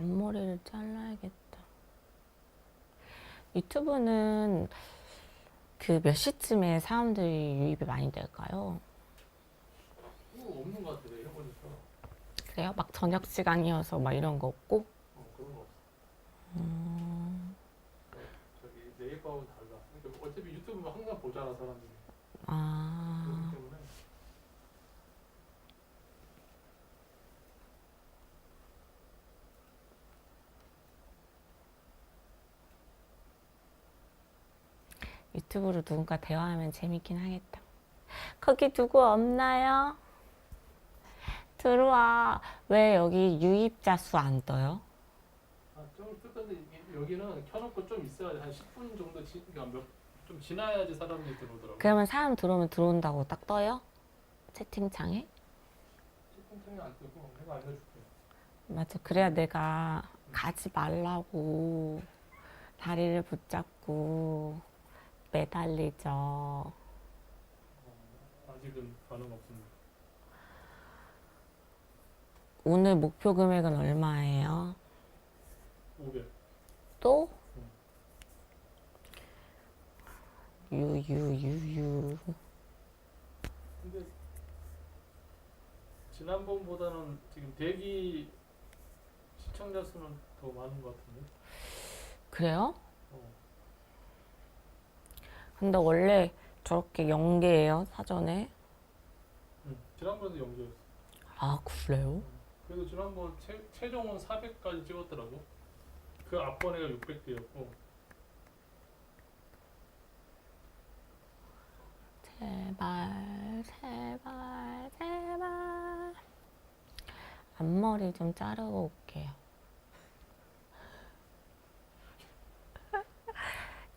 앞머리를 잘라야겠다. 유튜브는 그 몇 시쯤에 사람들이 유입이 많이 될까요? 없는 것 같아. 내가 해보니까. 그래요? 막 저녁 시간이어서 막 이런 거 없고? 어, 그런 거 없어. 음, 저기 네이버하고 달라. 그러니까 어차피 유튜브 항상 보잖아 사람들이. 아, 그렇기 때문에 유튜브로 누군가 대화하면 재밌긴 하겠다. 거기 누구 없나요? 들어와. 왜 여기 유입자 수 안 떠요? 아, 좀 끝까지 이게- 여기는 켜놓고 좀 있어야 돼. 한 10분 정도 지, 그러니까 몇, 좀 지나야지 사람들이 들어오더라고. 그러면 사람 들어오면 들어온다고 딱 떠요? 채팅창에? 채팅창에 안 뜨고 내가 알려줄게. 맞아. 그래야 내가 가지 말라고 다리를 붙잡고 매달리죠. 어, 아직은 반응 없습니다. 오늘 목표 금액은 얼마예요? 500. 또? 유유유유. 근데 지난번보다는 지금 대기 시청자 수는 더 많은 것 같은데. 그래요? 어. 근데 원래 저렇게 연계예요 사전에? 응. 지난번에도 연기였어. 아 그래요? 그래도 지난번 최, 최종은 400까지 찍었더라고. 그 앞번에가 600대였고. 제발 제발 제발 앞머리 좀 자르고 올게요.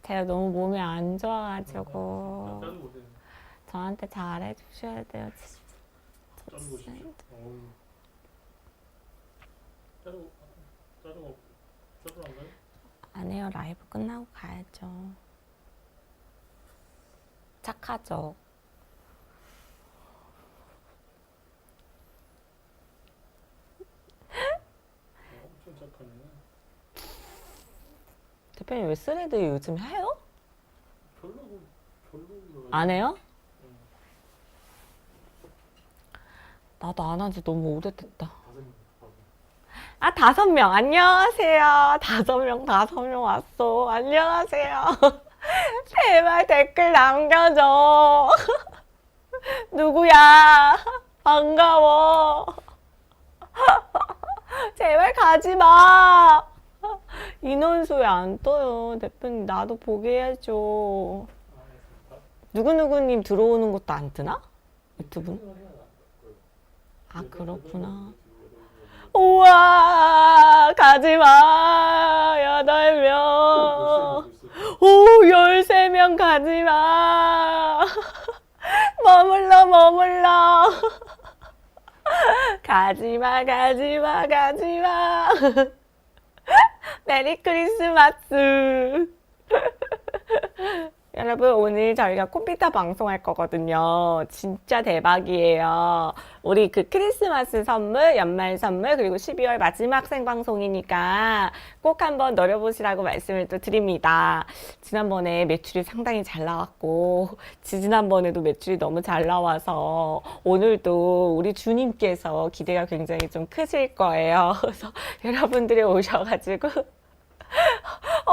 제가 너무 몸이 안 좋아가지고. 저한테 잘해 주셔야 돼요. 자르고 오십시오. 어우. 자르고 자르고 자르러 안 가요? 안 해요. 라이브 끝나고 가야죠. 착하죠. 어, 엄청 착하네. 대표님 왜 스레드 요즘 해요? 별로고 별로. 안 해요? 응. 나도 안 한 지 너무 오래됐다. 아, 다섯 명. 안녕하세요. 다섯 명, 다섯 명 왔어. 안녕하세요. 제발 댓글 남겨줘. 누구야? 반가워. 제발 가지 마. 인원수 왜 안 떠요? 대표님, 나도 보게 알겠습니다. 누구누구님 들어오는 것도 안 뜨나? 유튜브는? 아, 그렇구나. 명, 명. 우와, 가지 마. 여덟 명. 오, 13명 가지 마. 머물러, 머물러. 가지 마, 가지 마, 가지 마. 메리 크리스마스. 여러분, 오늘 저희가 컴퓨터 방송할 거거든요. 진짜 대박이에요. 우리 그 크리스마스 선물, 연말 선물, 그리고 12월 마지막 생방송이니까 꼭 한번 노려보시라고 말씀을 또 드립니다. 지난번에 매출이 상당히 잘 나왔고, 지지난번에도 매출이 너무 잘 나와서 오늘도 우리 주님께서 기대가 굉장히 좀 크실 거예요. 그래서 여러분들이 오셔가지고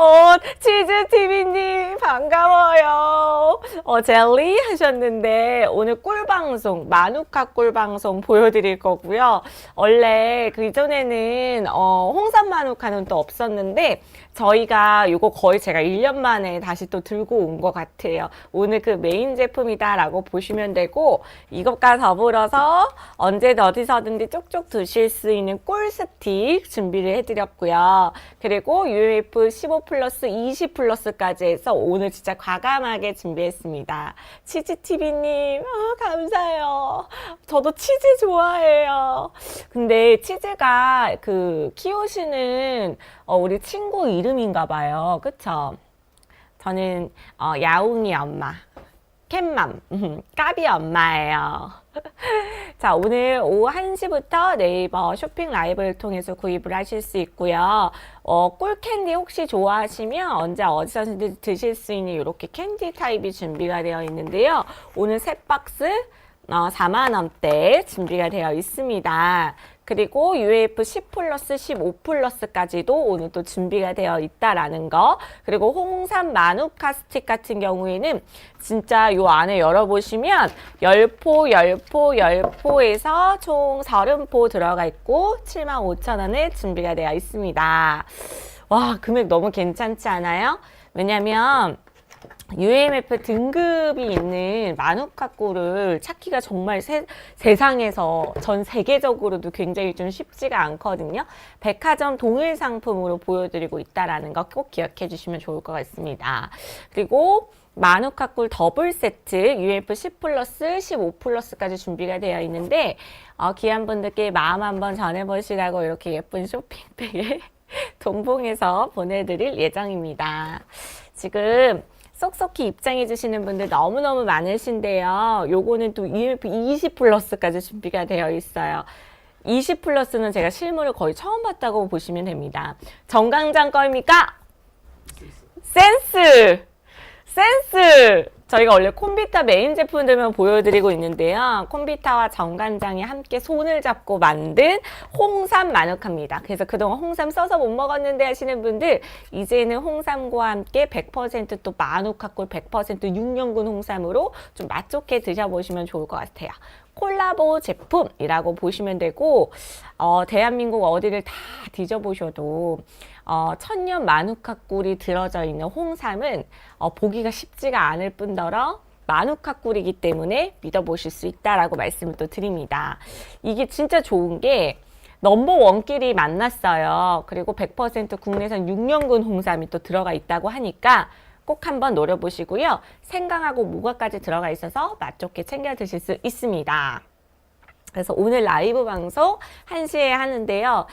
어, 치즈TV님, 반가워요. 어, 젤리 하셨는데, 오늘 꿀방송, 마누카 꿀방송 보여드릴 거고요. 원래 그 이전에는, 어, 홍삼 마누카는 또 없었는데, 저희가 요거 거의 제가 1년 만에 다시 또 들고 온 것 같아요. 오늘 그 메인 제품이다라고 보시면 되고, 이것과 더불어서 언제든 어디서든지 쪽쪽 드실 수 있는 꿀 스틱 준비를 해드렸고요. 그리고 UF 15 플러스 20 플러스까지 해서 오늘 진짜 과감하게 준비했습니다. 치즈TV님, 아, 감사해요. 저도 치즈 좋아해요. 근데 치즈가 그 키우시는 어, 우리 친구 이름인가 봐요. 그쵸? 저는 어, 야웅이 엄마, 캣맘, 까비 엄마예요. 자, 오늘 오후 1시부터 네이버 쇼핑 라이브를 통해서 구입을 하실 수 있고요. 어, 꿀캔디 혹시 좋아하시면 언제 어디서든지 드실 수 있는 이렇게 캔디 타입이 준비가 되어 있는데요. 오늘 세 박스 어, 4만 원대 준비가 되어 있습니다. 그리고 UAF 10 플러스 15 플러스까지도 오늘 또 준비가 되어 있다라는 거. 그리고 홍삼 마누카 스틱 같은 경우에는 진짜 요 안에 열어보시면 10포, 10포, 10포에서 총 30포 들어가 있고 75,000원에 준비가 되어 있습니다. 와, 금액 너무 괜찮지 않아요? 왜냐면 UMF 등급이 있는 마누카 꿀을 찾기가 정말 세, 세상에서 전 세계적으로도 굉장히 좀 쉽지가 않거든요. 백화점 동일 상품으로 보여드리고 있다라는 거 꼭 기억해 주시면 좋을 것 같습니다. 그리고 마누카 꿀 더블 세트 UF 10 플러스 15 플러스까지 준비가 되어 있는데 어, 귀한 분들께 마음 한번 전해보시라고 이렇게 예쁜 쇼핑백에 동봉해서 보내드릴 예정입니다. 지금 쏙쏙히 입장해 주시는 분들 너무너무 많으신데요. 요거는 또 EMF 20 플러스까지 준비가 되어 있어요. 20 플러스는 제가 실물을 거의 처음 봤다고 보시면 됩니다. 정강장 있어. 센스! 센스! 저희가 원래 콤비타 메인 제품들만 보여드리고 있는데요. 콤비타와 정관장이 함께 손을 잡고 만든 홍삼 마누카입니다. 그래서 그동안 홍삼 써서 못 먹었는데 하시는 분들 이제는 홍삼과 함께 100%또 마누카꿀 100% 6년근 홍삼으로 좀 맛 좋게 드셔보시면 좋을 것 같아요. 콜라보 제품이라고 보시면 되고 어, 대한민국 어디를 다 뒤져보셔도 어, 천년 마누카 꿀이 들어져 있는 홍삼은 어, 보기가 쉽지가 않을 뿐더러 마누카 꿀이기 때문에 믿어보실 수 있다라고 말씀을 또 드립니다. 이게 진짜 좋은 게 넘버 원끼리 만났어요. 그리고 100% 국내산 6년근 홍삼이 또 들어가 있다고 하니까 꼭 한번 노려보시고요. 생강하고 무과까지 들어가 있어서 맛 좋게 챙겨 드실 수 있습니다. 그래서 오늘 라이브 방송 1시에 하는데요.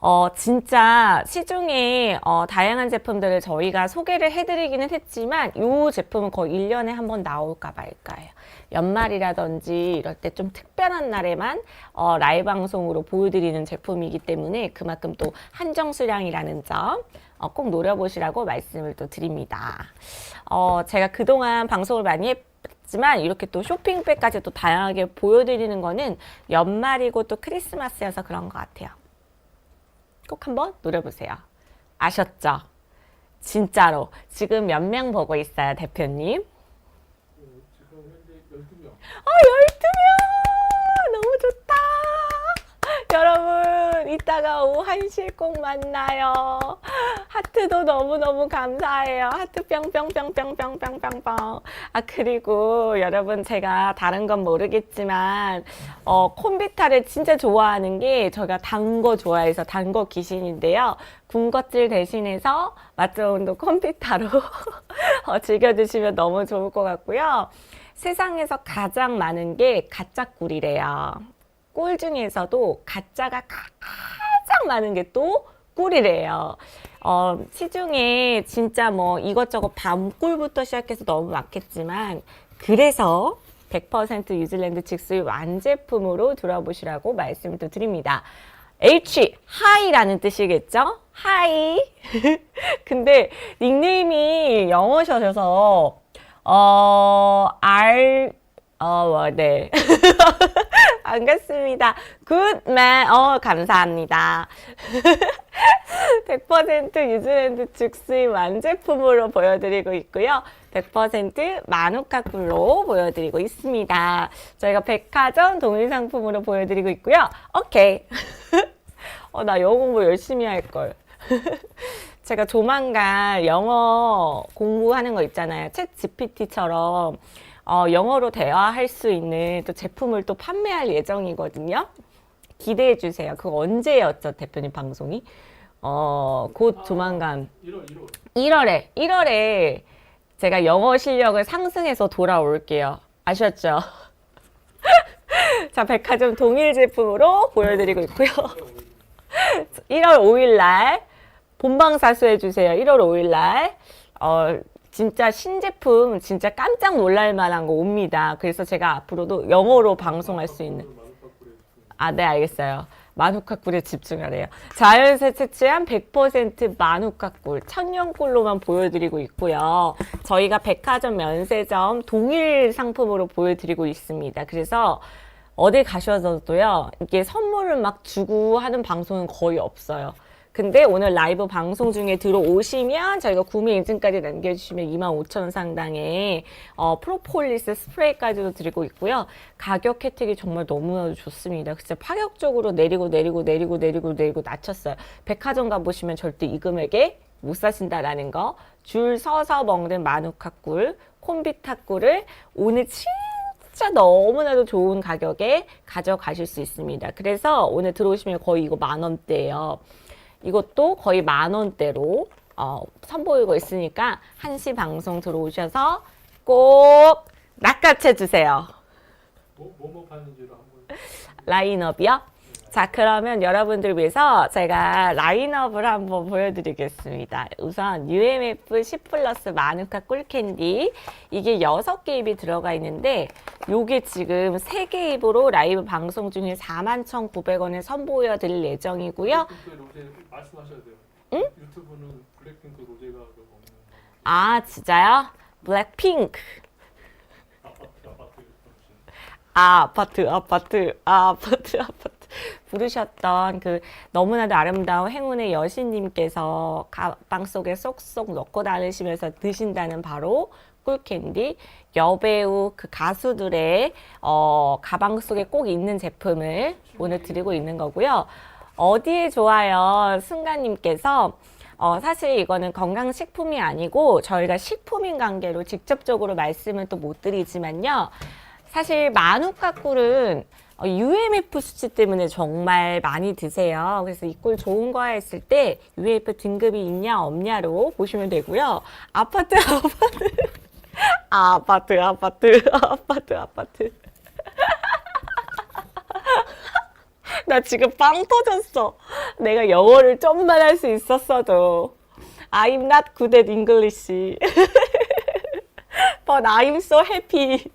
어, 진짜 시중에 어, 다양한 제품들을 저희가 소개를 해드리기는 했지만 이 제품은 거의 1년에 한 번 나올까 말까예요. 연말이라든지 이럴 때 좀 특별한 날에만 어, 라이브 방송으로 보여드리는 제품이기 때문에 그만큼 또 한정 수량이라는 점 어, 꼭 노려보시라고 말씀을 또 드립니다. 어, 제가 그동안 방송을 많이 했지만 이렇게 또 쇼핑백까지 또 다양하게 보여드리는 거는 연말이고 또 크리스마스여서 그런 것 같아요. 꼭 한번 노려보세요. 아셨죠? 진짜로. 지금 몇 명 보고 있어요, 대표님? 어, 지금 현재 12명. 어, 12명! 너무 좋다! 여러분, 이따가 오후 1시에 꼭 만나요. 하트도 너무너무 감사해요. 하트 뿅뿅뿅뿅뿅뿅뿅뿅. 아, 그리고 여러분, 제가 다른 건 모르겠지만, 어, 콤비타를 진짜 좋아하는 게, 저희가 단 거 좋아해서 단 거 귀신인데요. 군것질 대신해서 맛 좋은 또 콤비타로 어, 즐겨드시면 너무 좋을 것 같고요. 세상에서 가장 많은 게 가짜 꿀이래요. 꿀 중에서도 가짜가 가- 가장 많은 게 또 꿀이래요. 어, 시중에 진짜 뭐 이것저것 밤꿀부터 시작해서 너무 많겠지만 그래서 100% 뉴질랜드 직수의 완제품으로 들어보시라고 말씀을 또 드립니다. H, 하이라는 뜻이겠죠? 하이. 근데 닉네임이 영어셔서 어, R, 어, 뭐, 네. 반갑습니다. 굿맨, 어, 감사합니다. 100% 뉴질랜드 즉수의 완제품으로 보여드리고 있고요. 100% 마누카 꿀로 보여드리고 있습니다. 저희가 백화점 동일 상품으로 보여드리고 있고요. 오케이. 어, 나 영어 공부 열심히 할걸. 제가 조만간 영어 공부하는 거 있잖아요. 챗 GPT처럼 어, 영어로 대화할 수 있는 또 제품을 또 판매할 예정이거든요. 기대해 주세요. 그거 언제였죠, 대표님 방송이? 어, 곧 조만간 1월 1월. 1월에 1월에 제가 영어 실력을 상승해서 돌아올게요. 아셨죠? 자, 백화점 동일 제품으로 보여드리고 있고요. 1월 5일 날 본방 사수 해 주세요. 1월 5일 날. 어, 진짜 신제품 진짜 깜짝 놀랄 만한 거 옵니다. 그래서 제가 앞으로도 영어로 방송할 수 있는 아, 네, 알겠어요. 마누카꿀에 집중하래요. 자연에서 채취한 100% 마누카꿀, 천연꿀로만 보여드리고 있고요. 저희가 백화점, 면세점 동일 상품으로 보여드리고 있습니다. 그래서 어디 가셔서도요, 이게 선물을 막 주고 하는 방송은 거의 없어요. 근데 오늘 라이브 방송 중에 들어오시면 저희가 구매 인증까지 남겨주시면 25,000원 상당의 어, 프로폴리스 스프레이까지도 드리고 있고요. 가격 혜택이 정말 너무나도 좋습니다. 진짜 파격적으로 내리고 내리고 내리고 내리고 내리고 낮췄어요. 백화점 가보시면 절대 이 금액에 못 사신다라는 거. 줄 서서 먹는 마누카꿀, 콤비타꿀을 오늘 진짜 너무나도 좋은 가격에 가져가실 수 있습니다. 그래서 오늘 들어오시면 거의 이거 만 원대예요. 이것도 거의 만 원대로 어, 선보이고 있으니까 한시 방송 들어오셔서 꼭 낚아채 주세요. 뭐, 뭐 뭐 파는지로 한번 라인업이요? 자, 그러면 여러분들 위해서 제가 라인업을 한번 보여드리겠습니다. 우선 UMF 10 플러스 마누카 꿀캔디 이게 6개 입이 들어가 있는데 요게 지금 3개 입으로 라이브 방송 중에 41,900원에 선보여드릴 예정이고요. 말씀하셔야 돼요. 응? 유튜브는 블랙핑크 로제가 아, 진짜요? 블랙핑크. 아파트 아파트. 아, 아파트, 아파트, 아, 아파트, 아파트. 부르셨던 그 너무나도 아름다운 행운의 여신님께서 가방 속에 쏙쏙 넣고 다니시면서 드신다는 바로 꿀캔디. 여배우 그 가수들의 어, 가방 속에 꼭 있는 제품을 오늘 드리고 있는 거고요. 어디에 좋아요? 승가님께서 어, 사실 이거는 건강식품이 아니고 저희가 식품인 관계로 직접적으로 말씀은 또못 드리지만요. 사실 마누카 꿀은 어, UMF 수치 때문에 정말 많이 드세요. 그래서 이꿀 좋은 거 했을 때 UMF 등급이 있냐 없냐로 보시면 되고요. 아파트 아파트 아파트 아파트 아파트 아파트 나 지금 빵 터졌어. 내가 영어를 좀만 할 수 있었어도. I'm not good at English. But I'm so happy.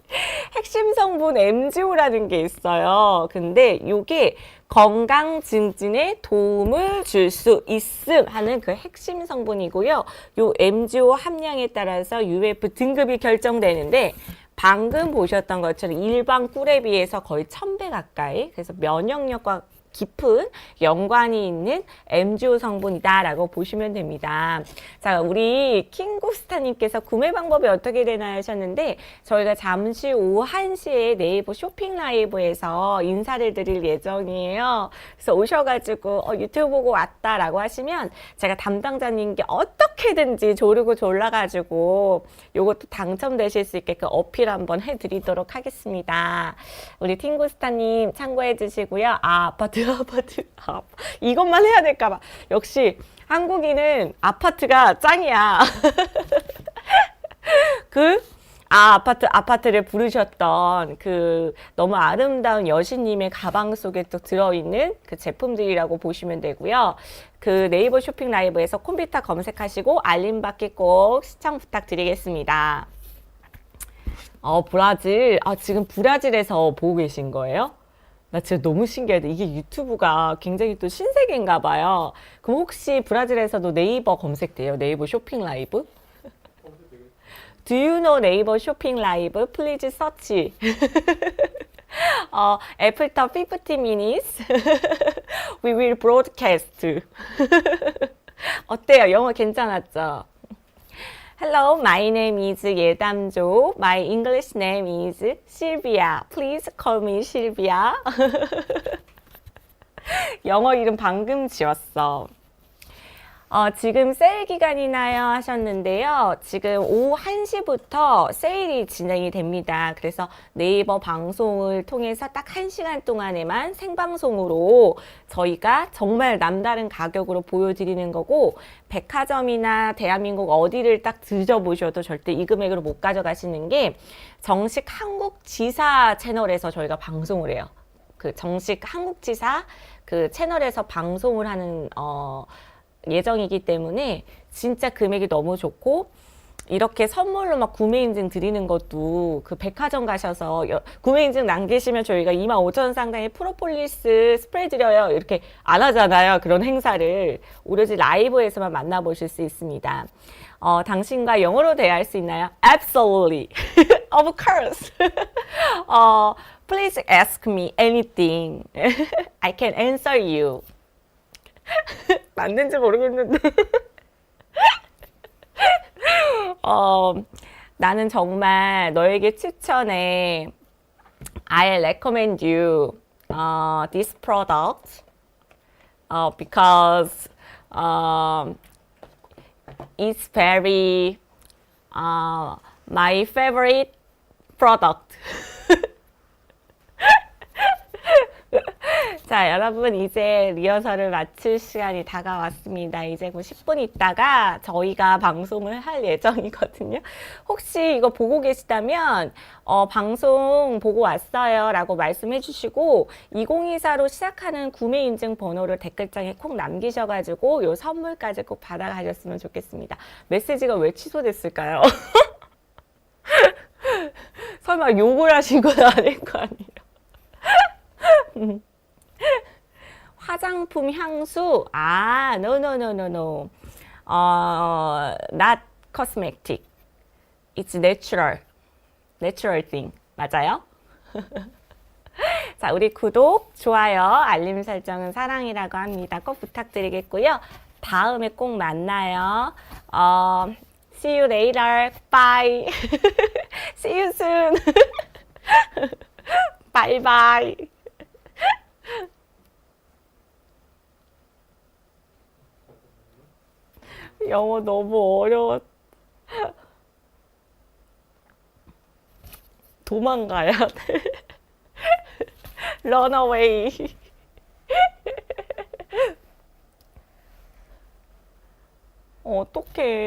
핵심 성분 MGO라는 게 있어요. 근데 이게 건강 증진에 도움을 줄 수 있음 하는 그 핵심 성분이고요. 요 MGO 함량에 따라서 UF 등급이 결정되는데 방금 보셨던 것처럼 일반 꿀에 비해서 거의 1000배 가까이 그래서 면역력과 깊은 연관이 있는 MGO 성분이다라고 보시면 됩니다. 자, 우리 킹구스타님께서 구매 방법이 어떻게 되나요 하셨는데 저희가 잠시 오후 1시에 네이버 쇼핑 라이브에서 인사를 드릴 예정이에요. 그래서 오셔가지고 어, 유튜브 보고 왔다라고 하시면 제가 담당자님께 어떻게든지 조르고 졸라가지고 요것도 당첨되실 수 있게끔 어필 한번 해드리도록 하겠습니다. 우리 팅구스타님 참고해 주시고요. 아, 아파트, 아파트, 아, 이것만 해야 될까 봐. 역시 한국인은 아파트가 짱이야. 그, 아, 아파트, 아파트를 부르셨던 그 너무 아름다운 여신님의 가방 속에 또 들어있는 그 제품들이라고 보시면 되고요. 그 네이버 쇼핑 라이브에서 콤비타 검색하시고 알림 받기 꼭 시청 부탁드리겠습니다. 어, 브라질. 아, 지금 브라질에서 보고 계신 거예요? 나 진짜 너무 신기하다. 이게 유튜브가 굉장히 또 신세계인가 봐요. 그럼 혹시 브라질에서도 네이버 검색돼요? 네이버 쇼핑 라이브? Do you know 네이버 쇼핑 라이브? Please search. 어, after 50 minutes, we will broadcast. 어때요? 영어 괜찮았죠? Hello, my name is 예담조. My English name is Sylvia. Please call me Sylvia. 영어 이름 방금 지웠어. 어, 지금 세일 기간이나요 하셨는데요. 지금 오후 1시부터 세일이 진행이 됩니다. 그래서 네이버 방송을 통해서 딱 1시간 동안에만 생방송으로 저희가 정말 남다른 가격으로 보여드리는 거고 백화점이나 대한민국 어디를 딱 드셔보셔도 절대 이 금액으로 못 가져가시는 게 정식 한국 지사 채널에서 저희가 방송을 해요. 그 정식 한국 지사 그 채널에서 방송을 하는 어 예정이기 때문에 진짜 금액이 너무 좋고 이렇게 선물로 막 구매 인증 드리는 것도 그 백화점 가셔서 여- 구매 인증 남기시면 저희가 2만 5천 원 상당의 프로폴리스 스프레이 드려요. 이렇게 안 하잖아요. 그런 행사를 오로지 라이브에서만 만나보실 수 있습니다. 어, 당신과 영어로 대화할 수 있나요? Absolutely. of course. 어, please ask me anything. I can answer you. 맞는지 모르겠는데. 어, 나는 정말 너에게 추천해. I recommend you uh, this product uh, because um, it's very uh, my favorite product. 자, 여러분 이제 리허설을 마칠 시간이 다가왔습니다. 이제 뭐 10분 있다가 저희가 방송을 할 예정이거든요. 혹시 이거 보고 계시다면 어, 방송 보고 왔어요라고 말씀해 주시고 2024로 시작하는 구매 인증 번호를 댓글장에 콕 남기셔 가지고 요 선물까지 꼭 받아 가셨으면 좋겠습니다. 메시지가 왜 취소됐을까요? 설마 욕을 하신 건 아닐 거 아니에요? 화장품 향수 아 no no no no no 어 not cosmetic it's natural natural thing 맞아요? 자 우리 구독 좋아요 알림 설정은 사랑이라고 합니다 꼭 부탁드리겠고요 다음에 꼭 만나요 어 see you later bye see you soon bye bye 영어 너무 어려워. 도망가야 돼. Run away. 어떡해.